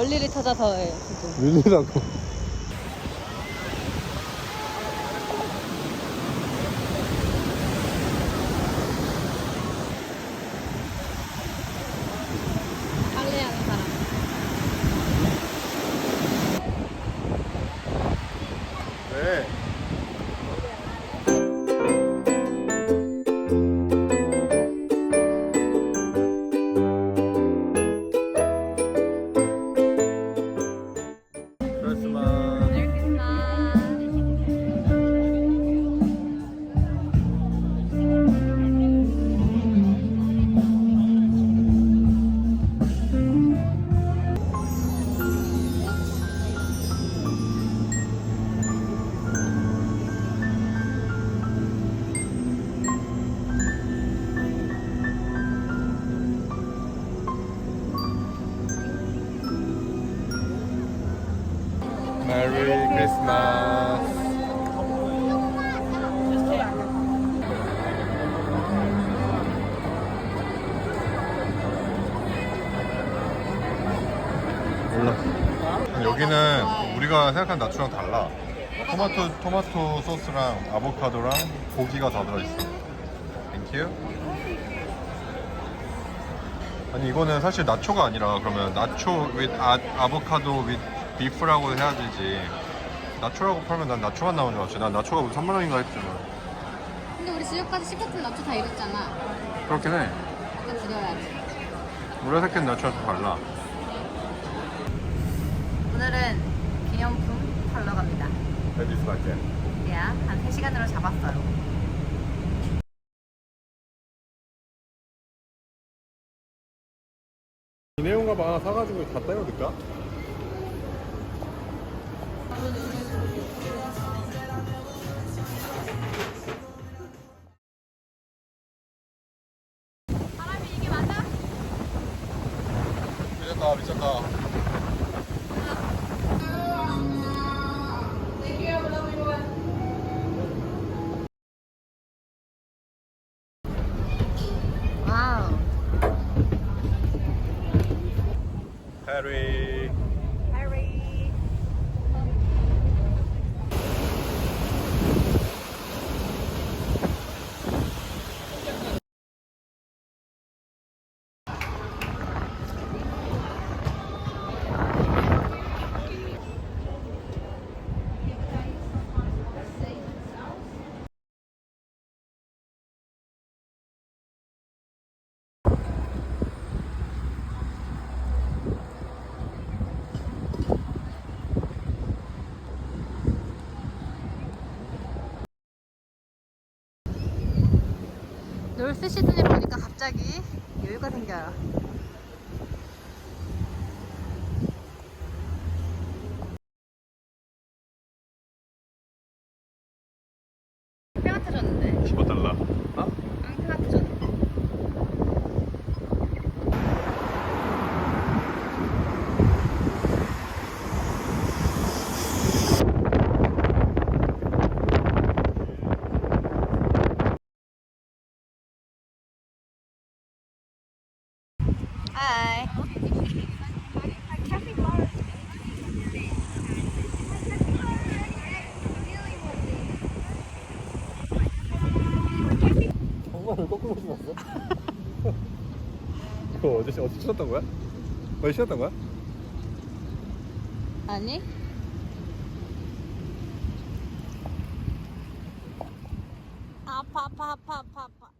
원리를 찾아서 해 지금. 밀리라고 몰라. 여기는 우리가 생각한 나초랑 달라. 토마토 토마토 소스랑 아보카도랑 고기가 다 들어있어. 땡큐 아니 이거는 사실 나초가 아니라 그러면 나초 with 아, 아보카도 with 비프라고 해야 되지. 나초라고 팔면 난 나초만 나온 줄 알았지 난 나초가 무슨 3만 원인가 했잖아 근데 우리 지금까지 시카틀 나초 다 이랬잖아. 그렇긴 해. 아까 드려야지. 무라사케는 나초랑 좀 달라 오늘은 기념품 팔러 갑니다. 레디스 마켓 야, 한 3시간으로 잡았어요. 기내용 가방 하나 사가지고 다 떼어둘까? 사람이 이게 맞아? 미쳤다 미쳤다 해 놀스 시즌에 보니까 갑자기 여유가 생겨요. 뼈가 터졌는데? 15달러 어? 깡패가 터졌는데? 하이. 정말을 거꾸로 신었어? 그거 어제 어제 신었던 거야? 어제 신었던 거야? 아니? 아파 아파 아파 아파 아파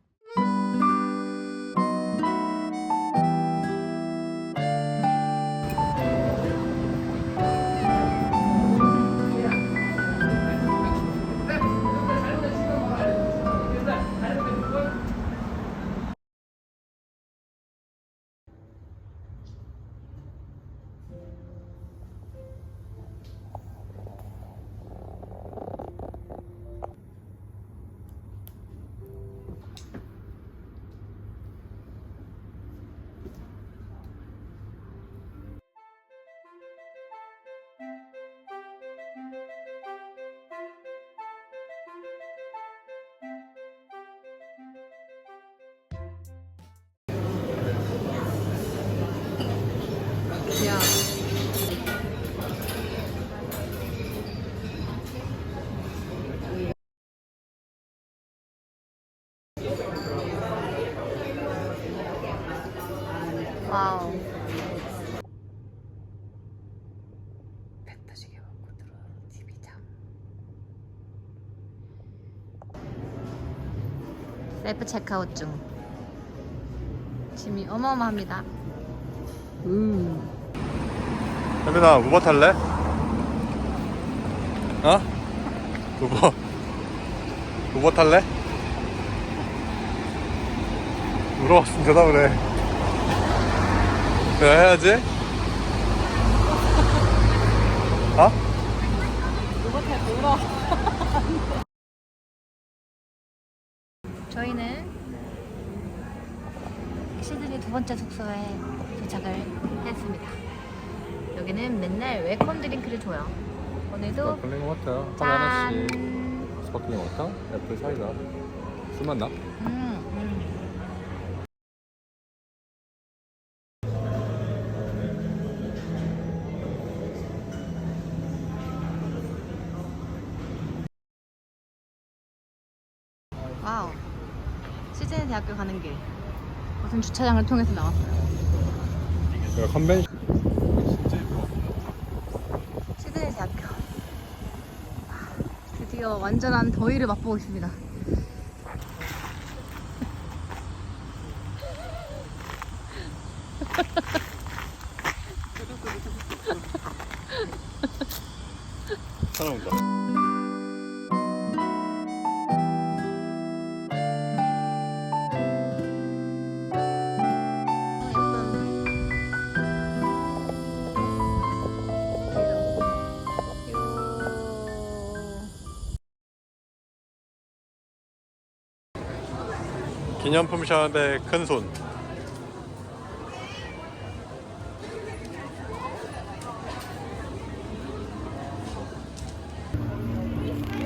셀프 체크아웃 중. 짐이 어마어마합니다. 음. 혜민아 우버 탈래? 어? 우버 우버 탈래? 물어봤으면 대답을 해 그래 해야지 어? 저희는 시드니 두 번째 숙소에 도착을 했습니다. 여기는 맨날 웰컴 드링크를 줘요. 오늘도 스파클링 워터 짠. 스파클링 워터 애플 사이다 술 맛나? 음, 음. 와우. 시즈니 대학교 가는 길. 무슨 주차장을 통해서 나왔어요. 예뻐 시드니 대학교. 드디어 완전한 더위를 맛보고 있습니다. 기념품 샵의 큰손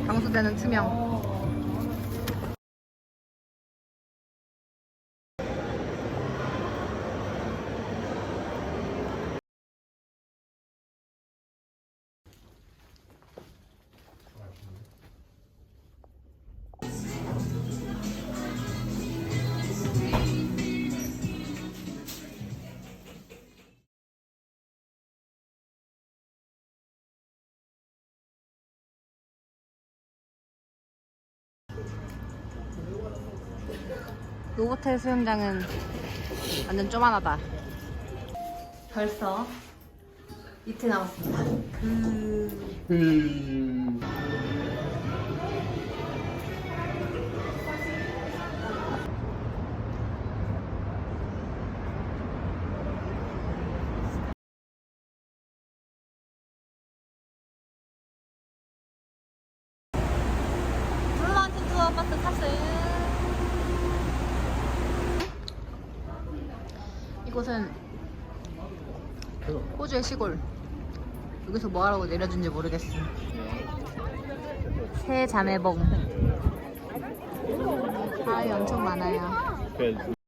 방수대는 투명. 노보텔 수영장은 완전 쪼만하다. 벌써 이틀 남았습니다. 그... 블 시골. 여기서 뭐 하라고 내려준지 모르겠어. 새 자매봉. 사람이 엄청 많아요.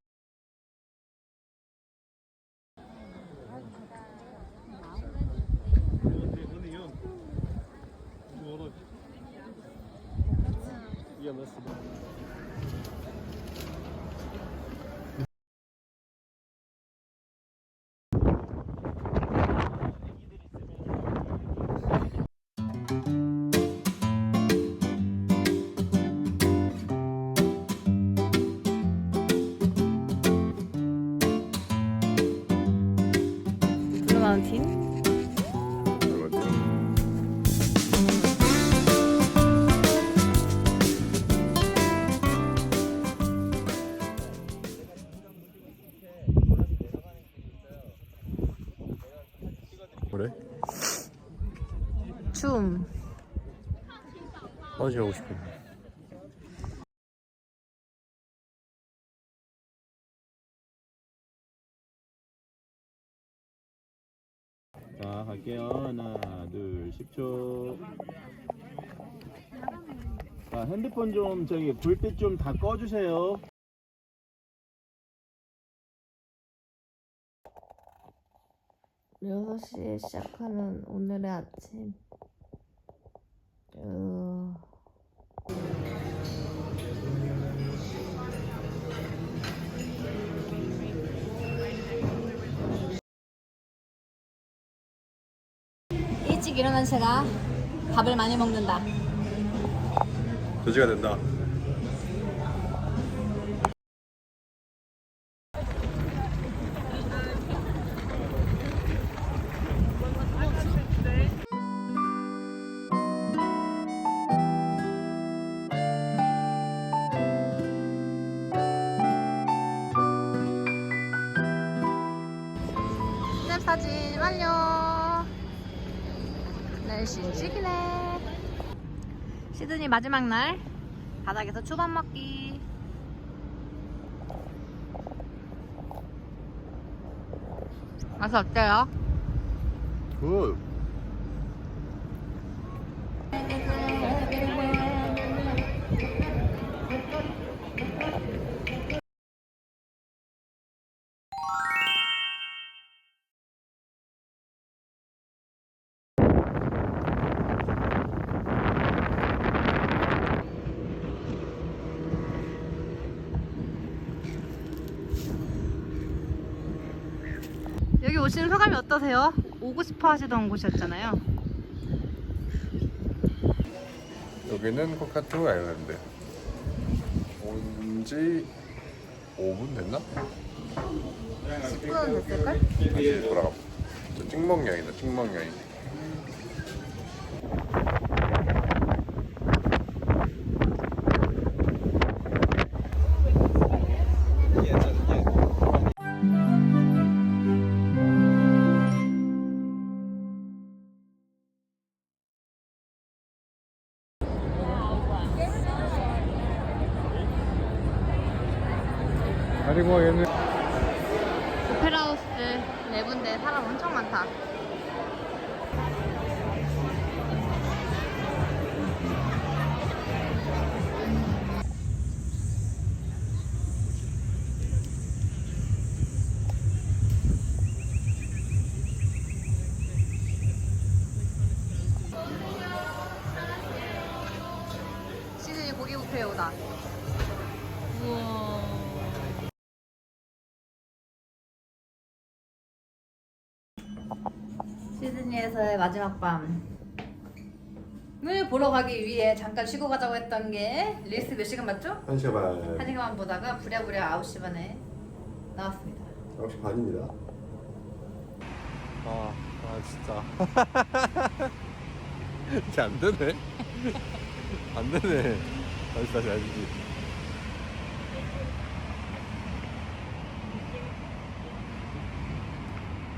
그래? 춤. 화장실 가고 싶어 자 갈게요 하나 둘 10초 자 핸드폰 좀 저기 불빛 좀 다 꺼주세요 6시에 시작하는 오늘의 아침. 어... 일찍 일어난 새가 밥을 많이 먹는다. 돼지가 된다. 완료. 날씨 찍이네. 시드니 마지막 날 바닥에서 초밥 먹기. 맛이 어때요? 굿. 여기 오시는 소감이 어떠세요? 오고 싶어 하시던 곳이었잖아요. 여기는 코카투 아일랜드. 온지 5분 됐나? 10분 됐을걸? 다시 돌아가. 저 찍먹 여행이다. 찍먹 여행. 시드니에서의 마지막 밤을 보러 가기 위해 잠깐 쉬고 가자고 했던 게 리스트 몇 시간 맞죠? 한 시간 반. 한 시간 보다가 부랴부랴 9시 반에 나왔습니다. 9시 반입니다. 아, 아 진짜. 이게 안 되네. 안 되네. 다시 다시 다시.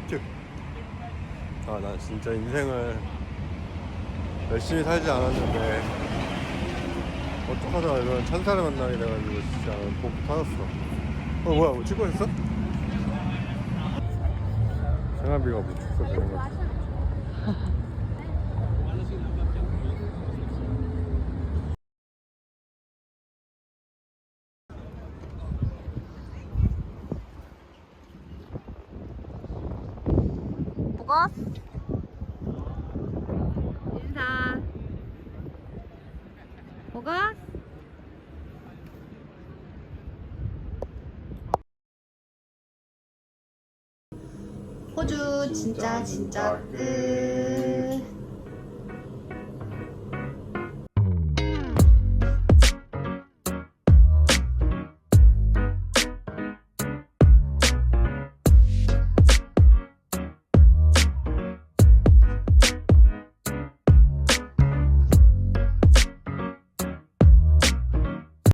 큐. 아, 나 진짜 인생을 열심히 살지 않았는데 어떡하다가 이런 찬사를 만나게 돼가지고 진짜 복 받았어. 어 뭐야 뭐 찍고 있어? 생활비가 뭐 축소 되는. 보거스 인사 보거스 호주 진짜 진짜 끝